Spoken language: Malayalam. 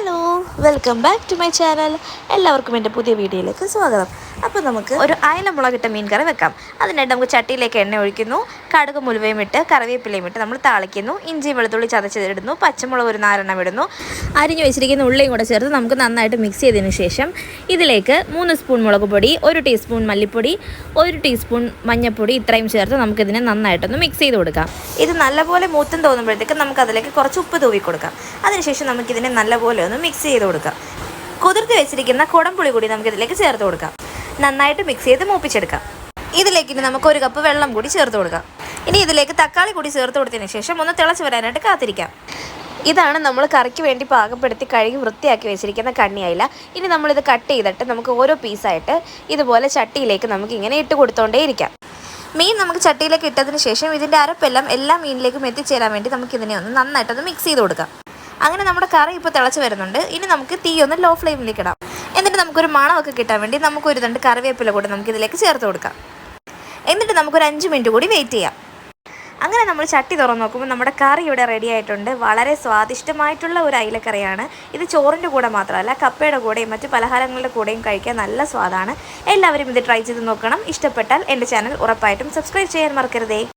Hello welcome back to my channel എല്ലാവർക്കും എന്റെ പുതിയ വീഡിയോയിലേക്ക് സ്വാഗതം. അപ്പോൾ നമുക്ക് ഒരു അയല ഇട്ട മീൻ കറി വെക്കാം. അതിനായിട്ട് നമുക്ക് ചട്ടിയിലേക്ക് എണ്ണ ഒഴിക്കുന്നു കടുക് മുലുവയും ഇട്ട് കറിവേപ്പിലയും ഇട്ട് നമ്മൾ താളിക്കുന്നു ഇഞ്ചി വെളുത്തുള്ളി ചതച്ചിടുന്നു പച്ചമുളക് ഒരു നാലെണ്ണം ഇടുന്നു. അരിഞ്ഞു വെച്ചിരിക്കുന്ന ഉള്ളിയും കൂടെ ചേർത്ത് നമുക്ക് നന്നായിട്ട് മിക്സ് ചെയ്തതിന് ശേഷം ഇതിലേക്ക് മൂന്ന് സ്പൂൺ മുളക് പൊടി ഒരു ടീസ്പൂൺ മല്ലിപ്പൊടി ഒരു ടീസ്പൂൺ മഞ്ഞൾപ്പൊടി ഇത്രയും ചേർത്ത് നമുക്കിതിനെ നന്നായിട്ടൊന്ന് മിക്സ് ചെയ്ത് കൊടുക്കാം. ഇത് നല്ലപോലെ മൂത്തം തോന്നുമ്പോഴത്തേക്ക് നമുക്ക് അതിലേക്ക് കുറച്ച് ഉപ്പ് തൂവി കൊടുക്കാം അതിനുശേഷം നമുക്കിതിനെ നല്ലപോലെ ഒന്ന് മിക്സ് ചെയ്ത് കൊടുക്കാം. കുതിർത്ത് വെച്ചിരിക്കുന്ന കുടംപുളി കൂടി നമുക്ക് ഇതിലേക്ക് ചേർത്ത് കൊടുക്കാം. നന്നായിട്ട് മിക്സ് ചെയ്ത് മൂപ്പിച്ചെടുക്കാം. ഇതിലേക്ക് ഇനി നമുക്ക് ഒരു കപ്പ് വെള്ളം കൂടി ചേർത്ത് കൊടുക്കാം. ഇനി ഇതിലേക്ക് തക്കാളി കൂടി ചേർത്ത് കൊടുത്തതിന് ശേഷം ഒന്ന് തിളച്ച് വരാനായിട്ട് കാത്തിരിക്കാം. ഇതാണ് നമ്മൾ കറിക്ക് വേണ്ടി പാകപ്പെടുത്തി കഴുകി വൃത്തിയാക്കി വെച്ചിരിക്കുന്ന കണ്ണിയായില്ല ഇനി നമ്മളിത് കട്ട് ചെയ്തിട്ട് നമുക്ക് ഓരോ പീസായിട്ട് ഇതുപോലെ ചട്ടിയിലേക്ക് നമുക്ക് ഇങ്ങനെ ഇട്ട് കൊടുത്തോണ്ടേയിരിക്കാം മീൻ നമുക്ക് ചട്ടിയിലേക്ക് ഇട്ടതിന് ശേഷം ഇതിന്റെ അരപ്പെല്ലാം എല്ലാ മീനിലേക്കും എത്തിച്ചേരാൻ വേണ്ടി നമുക്കിതിനെ ഒന്ന് നന്നായിട്ടൊന്ന് മിക്സ് ചെയ്ത് കൊടുക്കാം. അങ്ങനെ നമ്മുടെ കറി ഇപ്പോൾ തിളച്ച് വരുന്നുണ്ട്. ഇനി നമുക്ക് തീ ഒന്ന് ലോ ഫ്ലെയിമിലേക്ക് ഇടാം. എന്നിട്ട് നമുക്കൊരു മണമൊക്കെ കിട്ടാൻ വേണ്ടി നമുക്കൊരു രണ്ട് കറിവേപ്പില കൂടി നമുക്ക് ഇതിലേക്ക് ചേർത്ത് കൊടുക്കാം. എന്നിട്ട് നമുക്കൊരു അഞ്ച് മിനിറ്റ് കൂടി വെയിറ്റ് ചെയ്യാം. അങ്ങനെ നമ്മൾ ചട്ടി തുറന്ന് നോക്കുമ്പോൾ നമ്മുടെ കറി ഇവിടെ റെഡി ആയിട്ടുണ്ട്. വളരെ സ്വാദിഷ്ടമായിട്ടുള്ള ഒരു അയിലക്കറിയാണ്. ഇത് ചോറിന്റെ കൂടെ മാത്രമല്ല കപ്പയുടെ കൂടെയും മറ്റ് പലഹാരങ്ങളുടെ കൂടെയും കഴിക്കാൻ നല്ല സ്വാദാണ്. എല്ലാവരും ഇത് ട്രൈ ചെയ്ത് നോക്കണം. ഇഷ്ടപ്പെട്ടാൽ എന്റെ ചാനൽ ഉറപ്പായിട്ടും സബ്സ്ക്രൈബ് ചെയ്യാൻ മറക്കരുതേ.